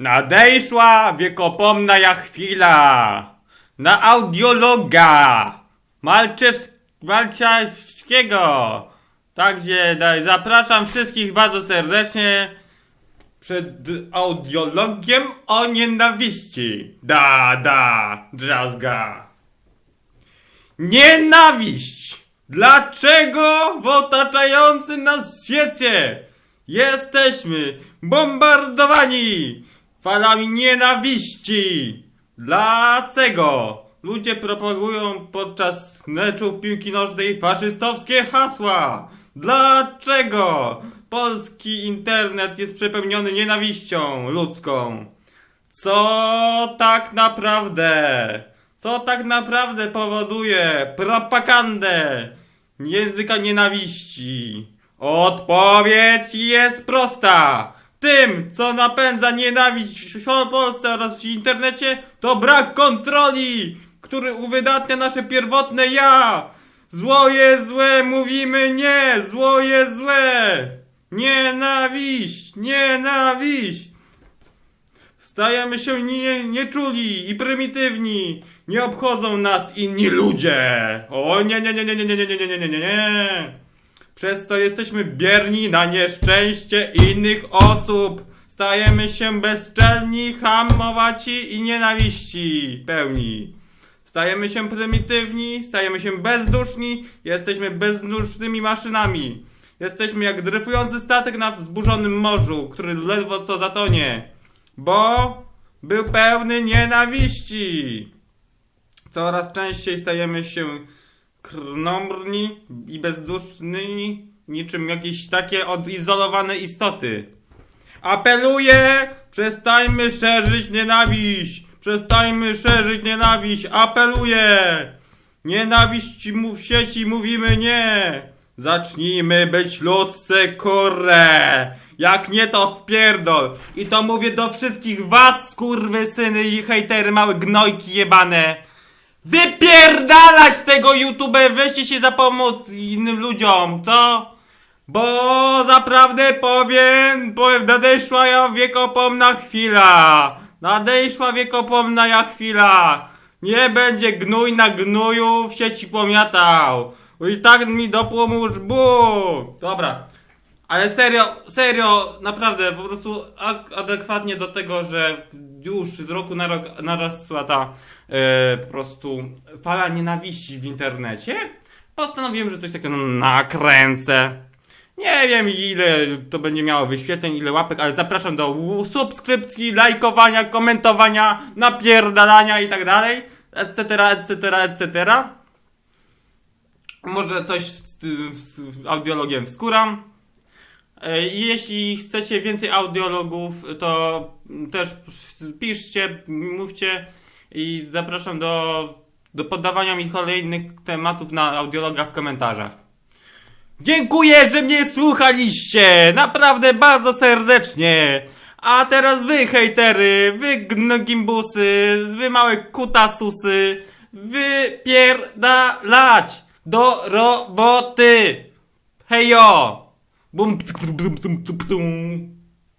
Nadejszła wiekopomna chwila na audiologa Malczews- Malczewskiego. Także zapraszam wszystkich bardzo serdecznie przed audiologiem o nienawiści. Da, da, drzazga. Nienawiść! Dlaczego w otaczającym nas świecie jesteśmy bombardowani falami nienawiści? Dlaczego ludzie propagują podczas meczów piłki nożnej faszystowskie hasła? Dlaczego polski internet jest przepełniony nienawiścią ludzką? Co tak naprawdę? Co tak naprawdę powoduje propagandę języka nienawiści? Odpowiedź jest prosta. Tym, co napędza nienawiść w Polsce oraz w internecie, to brak kontroli, który uwydatnia nasze pierwotne ja. Zło jest złe, mówimy nie, zło jest złe. Nienawiść, nienawiść. Stajemy się nie, nieczuli i prymitywni. Nie obchodzą nas inni ludzie. O nie, nie, nie, nie, nie, nie, nie, nie, nie, nie, nie, nie, nie. Przez co jesteśmy bierni na nieszczęście innych osób. Stajemy się bezczelni, hamowaci i nienawiści pełni. Stajemy się prymitywni, stajemy się bezduszni, jesteśmy bezdusznymi maszynami. Jesteśmy jak dryfujący statek na wzburzonym morzu, który ledwo co zatonie bo był pełny nienawiści. Coraz częściej stajemy się krnomrni i bezduszni, niczym jakieś takie odizolowane istoty. Apeluję, przestańmy szerzyć nienawiść. Przestańmy szerzyć nienawiść. Apeluję. Nienawiść w sieci mówimy nie. Zacznijmy być ludzcy, kurre. Jak nie to wpierdol. I to mówię do wszystkich was, kurwy syny i hejtery, małe gnojki jebane. Wypierdalać z tego YouTube, weźcie się za pomoc innym ludziom, co? Bo zaprawdę powiem, bo nadeszła ja wiekopomna chwila. Nadeszła wiekopomna ja chwila. Nie będzie gnój na gnoju w sieci pomiatał. I tak mi dopomóż bu. Dobra. Ale serio, serio, naprawdę, po prostu adekwatnie do tego, że już z roku na rok narosła ta e, po prostu fala nienawiści w internecie, postanowiłem, że coś takiego nakręcę. Nie wiem ile to będzie miało wyświetleń, ile łapek, ale zapraszam do subskrypcji, lajkowania, komentowania, napierdalania i tak dalej, etc., etc., etc. Może coś z, z audiologiem wskuram. E, Jeśli chcecie więcej audiologów, to też piszcie, mówcie i zapraszam do, do podawania mi kolejnych tematów na audiologa w komentarzach. Dziękuję, że mnie słuchaliście! Naprawdę bardzo serdecznie! A teraz wy, hejtery, wy gimbusy, wy małe kutasusy, wypierdalać do roboty! Hejo! Bum, tuk, tuk, tuk,